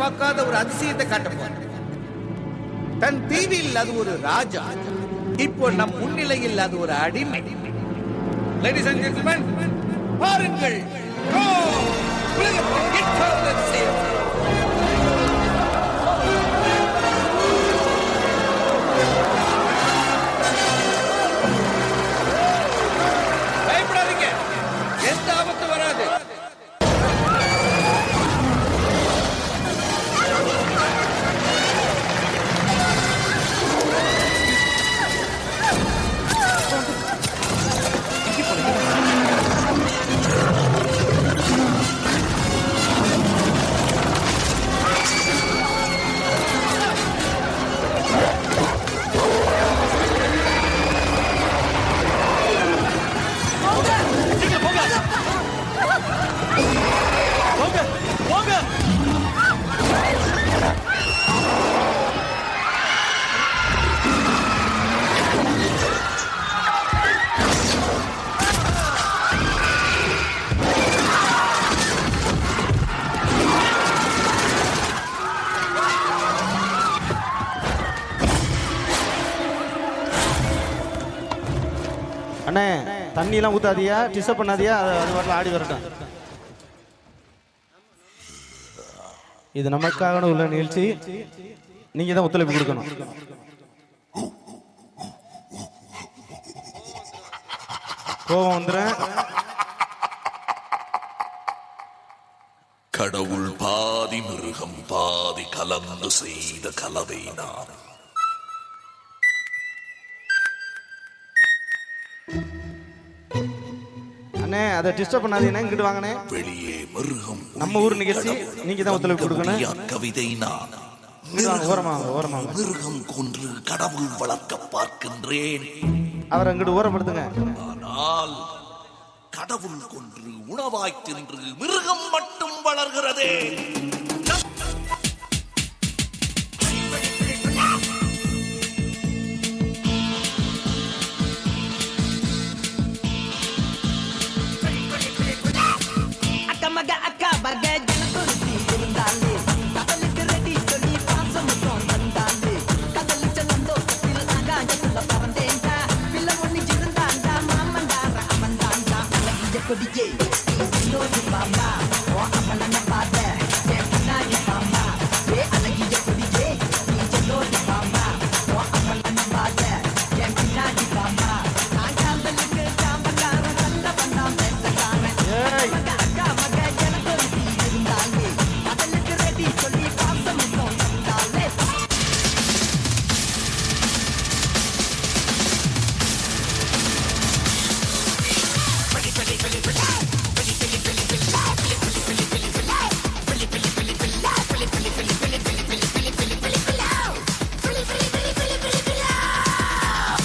எதிர்பார்க்காத ஒரு அதிசயத்தை காட்ட போறேன் தன் தீவில் அது ஒரு ராஜா. இப்போ நம் முன்னிலையில் அது ஒரு அடிமை. லேடிஸ் அண்ட் ஜென்டில்மேன் பாருங்கள். அண்ணே தண்ணியெல்லாம் ஊத்தாதியா டிஸ்டர்ப் பண்ணாதியா அது அது வரல ஆடி வரட்டும். இது நமக்காக உள்ள நிகழ்ச்சி. நீங்க தான் ஒத்துழைப்பு கொடுக்கணும். கோபம் வந்துடும் கடவுள் பாதி மிருகம் பாதி கலந்து செய்த கலவை நான் அண்ணே அதை டிஸ்டர்ப் பண்ணாதீங்கண்ணே இங்கிட்டு வாங்கண்ணே. வெளியே மிருகம் நம்ம ஊர் நிகழ்ச்சி நீங்க தான் ஒத்துழைப்பு கொடுக்கணும். கவிதை நான். ஓரமா ஓரமா மிருகம் கொன்று கடவுள் வளர்க்க பார்க்கின்றேன். அவரை அங்கிட்டு ஊரப்படுத்துங்க ஆனால் கடவுள் கொன்று உணவாய் தின்று மிருகம் மட்டும் வளர்கிறதே. మగ అక్క బగే జనతుడి ఉండాలి కదలికి రెడ్డి తొలి పాసముతో ఉండాలి కదలి చలందో కత్తిల ఆగా జతుల పరందేంట? పిల్లముని జిరుందాంట మామందార అమందాంట కొడిజే ఈ రోజు బాబా.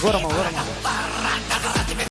ஓரமா ஓரமா